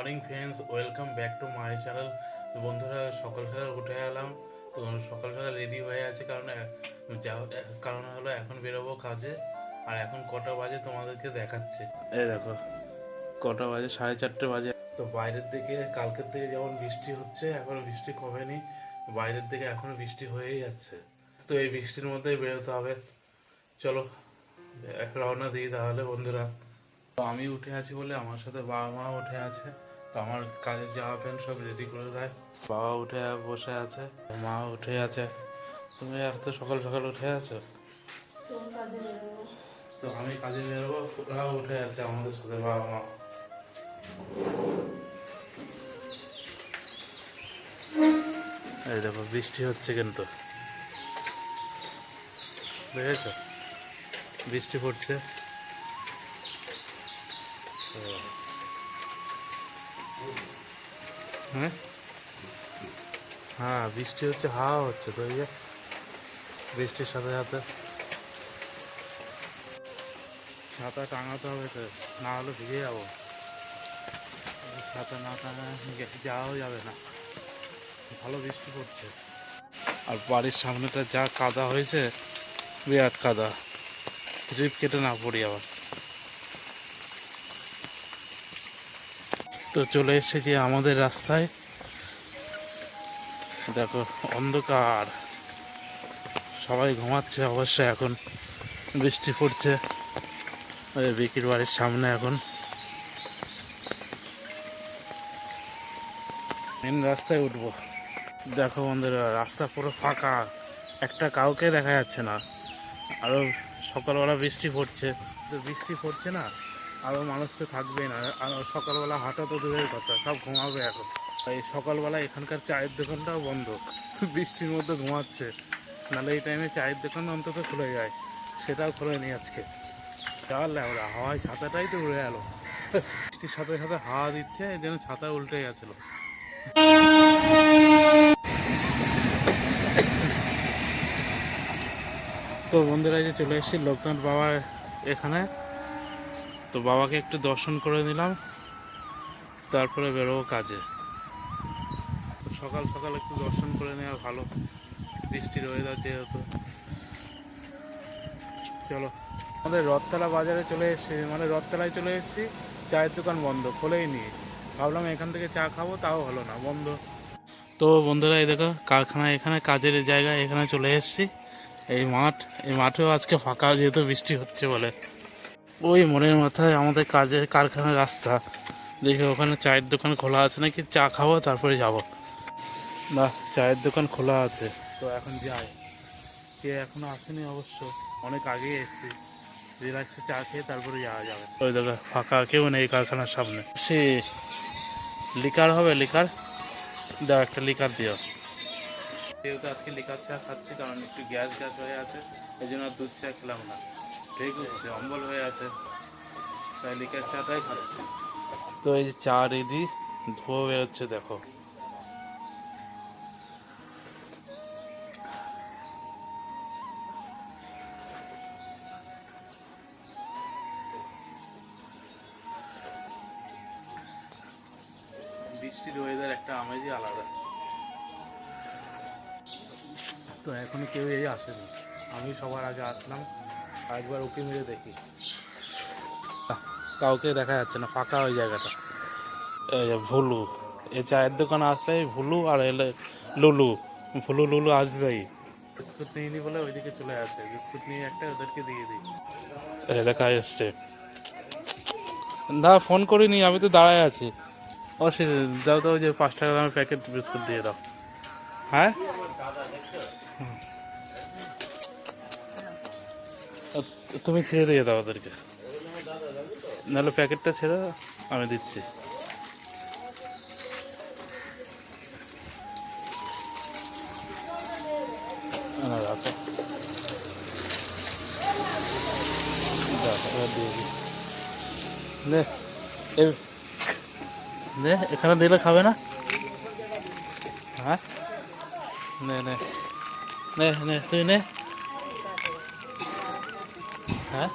Morning friends welcome back to my channel তো বন্ধুরা সকাল সকাল উঠে এলাম। তো সকাল সকাল রেডি হয়ে আছে কারণ কারণ হলো এখন বেরোবো কাজে। আর এখন কটা বাজে তোমাদেরকে দেখাচ্ছে। এই দেখো কটা বাজে? সাড়ে চারটে বাজে। তো বাইরের দিকে কালকের থেকে যেমন বৃষ্টি হচ্ছে এখনও বৃষ্টি কমেনি। বাইরের দিকে এখনও বৃষ্টি হয়েই যাচ্ছে। তো এই বৃষ্টির মধ্যেই বেরোতে হবে। চলো এক রওনা দিই তাহলে বন্ধুরা। তো আমি উঠে আছি বলে আমার সাথে বাবা মা উঠে আছে। তো আমার কাজের জামা প্যান্ট সব রেডি করে দেয়। বাবা উঠে বসে আছে মা উঠে আছে। তুমি এত সকাল সকাল উঠে আছো। তো আমি কাজে বেরোবো ওরা উঠে আছে আমাদের সাথে বাবা মা। এই দেখো বৃষ্টি হচ্ছে কিন্তু। বুঝেছ বৃষ্টি পড়ছে। হ্যাঁ? হ্যাঁ বৃষ্টি হচ্ছে, হাওয়া হচ্ছে, তো এই যে বৃষ্টির সাথে সাথে ছাতা টাঙাতে হবে তো, না হলে ভিজে যাব। ছাতা না টাঙালে যাওয়াও যাবে না। ভালো বৃষ্টি পড়ছে। আর বাড়ির সামনেটা যা কাদা হয়েছে, বিরাট কাদা। স্লিপ কেটে না পড়ি আবার। তো চলে এসেছি আমাদের রাস্তায়। দেখো, অন্ধকার। সবাই ঘুমাচ্ছে অবশ্য এখন। বৃষ্টি পড়ছে। ওই বিকির বাড়ির সামনে এখন। মেন রাস্তায় উঠবো। দেখো বন্ধুরা, রাস্তা পুরো ফাঁকা। একটা কাউকে দেখা যাচ্ছে না। আরও সকালবেলা বৃষ্টি পড়ছে। তো বৃষ্টি পড়ছে না? আরও মানুষ তো থাকবেই না। আর সকালবেলা হাঁটা তো দূরের কথা, সব ঘুমাবে এখন। এই সকালবেলা এখানকার চায়ের দোকানটাও বন্ধ, বৃষ্টির মধ্যে ঘুমাচ্ছে। নাহলে এই টাইমে চায়ের দোকান অন্তত খুলে যায়। সেটাও খুলে নি আজকে। চাল ওরা হাওয়ায় ছাতাটাই তো উড়ে গেল বৃষ্টির সাথে সাথে হাওয়া দিচ্ছে, যেন ছাতা উল্টে গেছিল। তো বন্ধুরা যে চলে এসেছি লোকনাথ বাবা এখানে। তো বাবাকে একটু দর্শন করে নিলাম। তারপরে বেরোবো কাজে। সকাল সকাল একটু দর্শন করে নেওয়া ভালো। বৃষ্টির ওয়েদার যেহেতু। চলো। আমাদের রথতলা বাজারে চলে এসেছি। মানে রথতলায় চলে এসেছি। চায়ের দোকান বন্ধ, খোলেই নিয়ে ভাবলাম এখান থেকে চা খাব, তাও হলো না, বন্ধ। তো বন্ধুরা, এই দেখো কারখানা এখানে, কাজের জায়গা এখানে চলে এসেছি। এই মাঠ, এই মাঠেও আজকে ফাঁকা, যেহেতু বৃষ্টি হচ্ছে বলে। ওই মনের মাথায় আমাদের কাজের কারখানার রাস্তা। দেখি ওখানে চায়ের দোকান খোলা আছে নাকি? চা খাব, তারপরে যাব। না চায়ের দোকান খোলা আছে। তো এখন যাই। কে এখনও আসেনি অবশ্য। অনেক আগে এসেছি। রিল্যাক্সে চা খেয়ে তারপরে যাওয়া যাবে। ওই দেখো ফাঁকা কেউ নেই কারখানার সামনে। সে লিকার হবে, লিকার? দাও, একটা লিকার দিও। যেহেতু আজকে লিকার চা খাচ্ছি, কারণ একটু গ্যাস গ্যাস হয়ে আছে এই জন্য দুধ চা খেলাম না। ঠিক হচ্ছে অম্বল হয়ে আছে। তাই লিকার চাটাই খাচ্ছি। তো এই যে চা রেডি ধোয়া বেরোচ্ছে দেখো। বৃষ্টির ওয়েদার একটা আমেজই আলাদা। তো এখনও কেউ এই আসেনি। আমি সবার আগে আসলাম। আর একবার ওকে মেরে দেখি। কাউকে দেখা যাচ্ছে না ফাঁকা ওই জায়গাটা। এই যে ভুলু এই চায়ের দোকান আসলে ভুলু আর এলে লুলু ভুলু লুলু আসবেই। বিস্কুট নিয়ে নি বলে ওইদিকে চলে আসে বিস্কুট নিয়ে একটা ওদেরকে দিয়ে দিই। দেখা এসছে। না ফোন করিনি আমি তো দাঁড়ায় আছি। ও সে দাও তো ওই যে পাঁচ টাকা দামের প্যাকেট বিস্কুট দিয়ে দাও। হ্যাঁ? তুমি ছেড়ে দিয়ে দাও ওদেরকে। নাহলে প্যাকেটটা ছেড়ে আমি দিচ্ছি। রাখো। নে এখানে দিলে খাবে না? হ্যাঁ? নে, তুই নে। হ্যাঁ?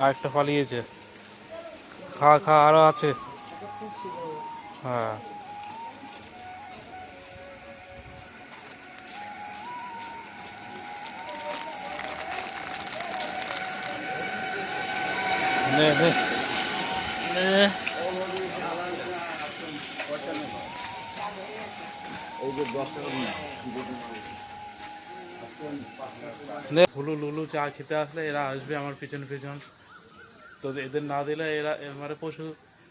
আর একটা পালিয়েছে। খা খা আরও আছে। হ্যাঁ। হুলু লুলু চা খেতে আসলে এরা আসবে আমার পিছন পিছন। তো এদের না দিলে এরা মানে পশু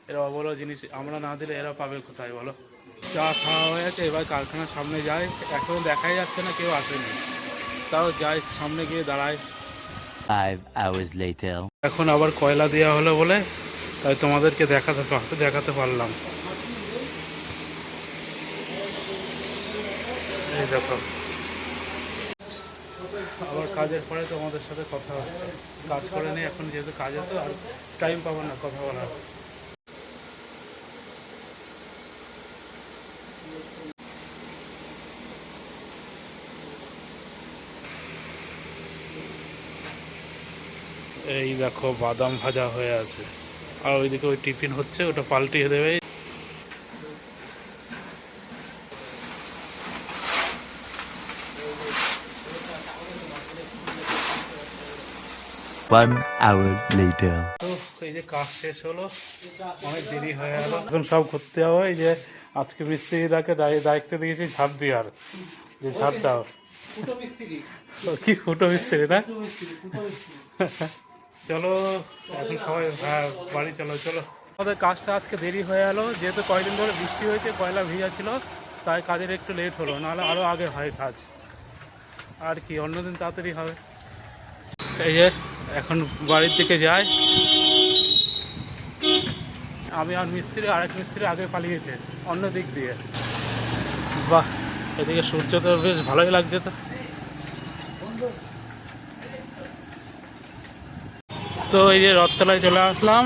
এরা অবলা জিনিস আমরা না দিলে এরা পাবে কোথায় বলো? চা খাওয়া হয়ে গেছে এবার কারখানার সামনে যায়। এখন দেখাই যাচ্ছে না কেউ আসেনি। তাও যায় সামনে গিয়ে দাঁড়ায়। Five hours later. এখন আবার কয়লা দেওয়া হলো বলে তাই তোমাদেরকে দেখাতে দেখাতে পারলাম। এই দেখো আবার কাজের পরে তোমাদের সাথে কথা হচ্ছে। কাজ করে নিই এখন যেহেতু কাজে তো আর টাইম পাবো না কথা বলার। এই দেখো বাদাম ভাজা হয়ে আছে। আর ওইদিকে ওই টিফিন হচ্ছে ওটা পাল্টিয়ে দেবে। One hour later. তো এই যে কাজ শেষ হলো অনেক দেরি হয়ে গেল। এখন সব ঘুরতে যাব এই যে আজকে মিস্ত্রিদাকে দায়- দায়িত্ব দিয়েছি ঝাড় দেওয়ার যে ঝাড় দাও। কি ফুটো মিস্ত্রি না? চলো এখন সবাই হ্যাঁ বাড়ি চলো চলো। আমাদের কাজটা আজকে দেরি হয়ে গেলো যেহেতু কয়েকদিন ধরে বৃষ্টি হয়েছে কয়লা ভিজা ছিল তাই কাজের একটু লেট হলো নাহলে আরও আগে হয় কাজ। আর কি অন্যদিন তাড়াতাড়ি হবে। এই যে এখন বাড়ির দিকে যাই আমি আর মিস্ত্রি, আরেক মিস্ত্রি আগে পালিয়েছে, অন্য দিক দিয়ে। বাহ, এদিকে সূর্য তো বেশ ভালোই লাগছে তো। তো এই যে রথতলায় চলে আসলাম।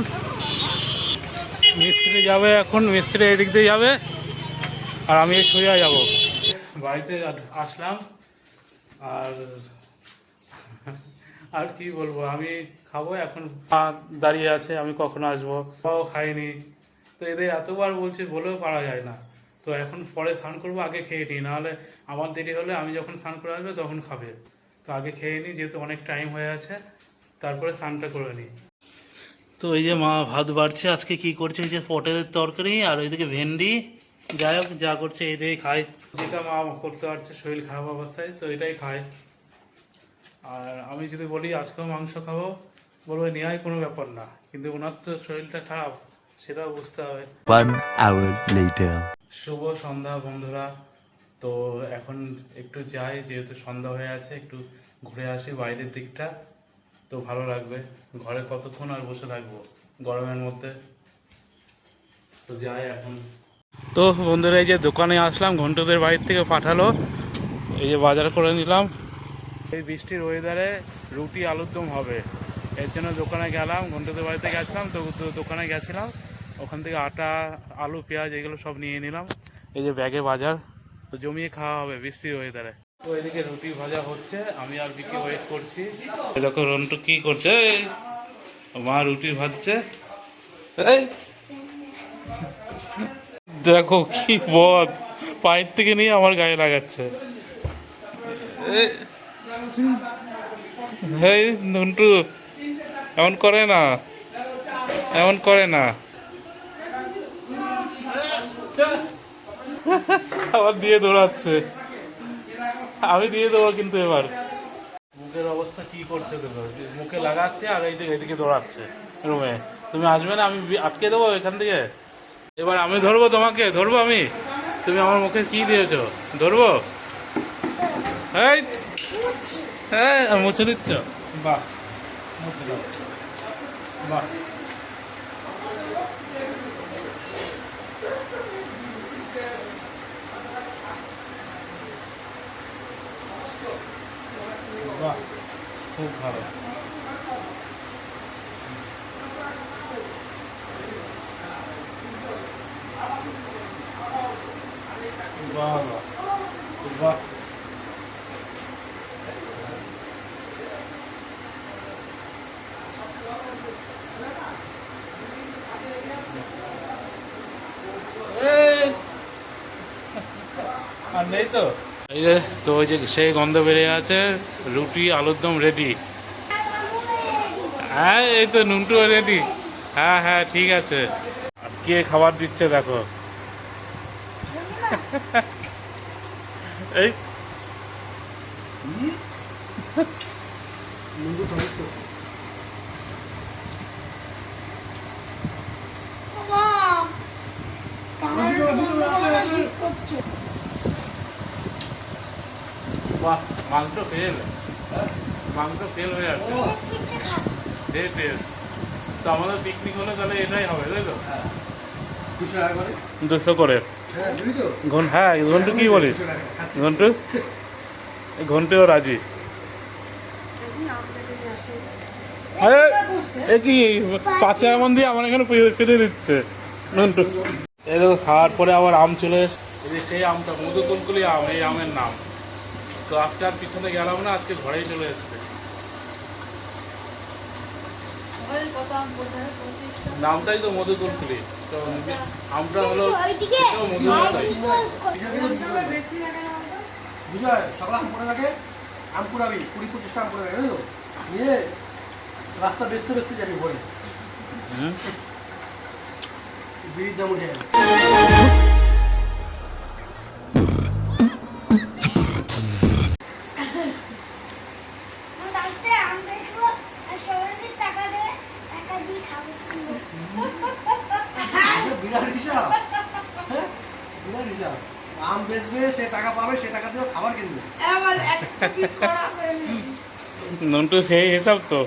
মিস্ত্রি যাবে এখন, মিস্ত্রি এদিক দিয়ে যাবে, আর আমি সোজা যাব। বাড়িতে আসলাম, আর আর কি বলব, আমি খাব এখন। দাঁড়িয়ে আছে, আমি কখন আসব। বাবাও খাইনি। তো এদের এতবার বলছি, বলেও পারা যায় না। তো এখন পরে স্নান করব, আগে খেয়ে নিই। নাহলে আমার দেরি হলে আমি যখন স্নান করে আসবে তখন খাবে। তো আগে খেয়ে নিই, যেহেতু অনেক টাইম হয়ে আছে, তারপরে স্নানটা করে নিই। তো এই যে মা ভাত বাড়ছে, আজকে কি করছে? এই যে পটলের তরকারি আর ওইদিকে ভেন্ডি। যাই হোক, যা করছে এটাই খায়। যেটা মা করতে পারছে, শরীর খারাপ অবস্থায়, তো এটাই খায়। আর আমি যদি বলি আজকেও মাংস খাব বলব নেওয়াই কোনো ব্যাপার না। কিন্তু ওনার তো শরীরটা খারাপ সেটাও বুঝতে হবে। One hour later. শুভ সন্ধ্যা বন্ধুরা। তো এখন একটু যাই যেহেতু সন্ধ্যা হয়ে আছে একটু ঘুরে আসি বাইরের দিকটা। তো ভালো লাগবে। ঘরে কতক্ষণ আর বসে থাকব? গরমের মধ্যে। তো যাই এখন। তো বন্ধুরা এই যে দোকানে আসলাম ঘন্টুদের বাড়ির থেকে পাঠালো। এই যে বাজার করে নিলাম। এই বৃষ্টির ওয়েদারে রুটি আলুর দম হবে। এর জন্য দোকানে গেলাম ঘন্টুদের বাড়িতে গেছিলাম, তো দোকানে গেছিলাম। ওখান থেকে আটা, আলু, পেঁয়াজ এগুলো সব নিয়ে নিলাম। এই যে ব্যাগে বাজার, তো জমিয়ে খাওয়া হবে বৃষ্টির ওয়েদারে তো এদিকে রুটি ভাজা হচ্ছে, আমি আর বিকে ওয়েট করছি। দেখো রন্টু কি করছে মা রুটি ভাজছে। দেখো কি বদ, পায়ের থেকে নিয়ে আমার গায়ে লাগাচ্ছে। এই নন্টু, এমন করে না। এমন করে না। আবার দিয়ে দৌড়াচ্ছে। আমি দিয়ে দেবো কিন্তু এবার। মুখের অবস্থা কি করছে দেখো? মুখে লাগাচ্ছে আর এই দিকে এদিকে দৌড়াচ্ছে রুমে। তুমি আসবে না, আমি আটকে দেবো এখান থেকে? এবার আমি ধরবো তোমাকে, ধরবো আমি? তুমি আমার মুখে কি দিয়েছ? ধরবো? এই হ্যাঁ মুছে দিচ্ছ? বাহ মুছে দাও। বাহ। বাহ খুব ভালো বাহ বাহ বাহ আর নেই তো? এই যে তো ওই যে সেই গন্ধ বেরিয়ে আছে রুটি আলুর দম রেডি হ্যাঁ এই তো নুনটু রেডি হ্যাঁ হ্যাঁ ঠিক আছে। আর কে খাবার দিচ্ছে দেখো। এই। বাহ মাংস ফেল মাংস ফেল হয়ে তো আমাদের পিকনিক হলে তাহলে এটাই হবে তাই তো? দুশো করে? ঘন হ্যাঁ ঘন্টু কি বলিস? ঘন্টু? ঘন্টুও রাজি। এ কি পাঁচা এমন দিয়ে আমার এখানে পেতে- দিচ্ছে নন্টু এই দেখো খাওয়ার পরে আবার আম চলে এসছে। সেই আমটা মধু কুলকুলি আম এই আমের নাম। তো আজকে আর পিছনে গেলাম না আজকে ঘরেই চলে এসছে। নামটাই তো মধু কুলকুলি তো আমটা হলো। বুঝায় সকালে আম পড়ে থাকে আম কুড়াবি কুড়ি পঁচিশটা আম পড়ে থাকে? নিয়ে রাস্তা বেচতে বেচতে যাবি ভরে। হুম। বিড়ির দাম উঠে যাবে। টাকা দিয়েও খাবার কিনবে নন্টু সেই হিসাব তো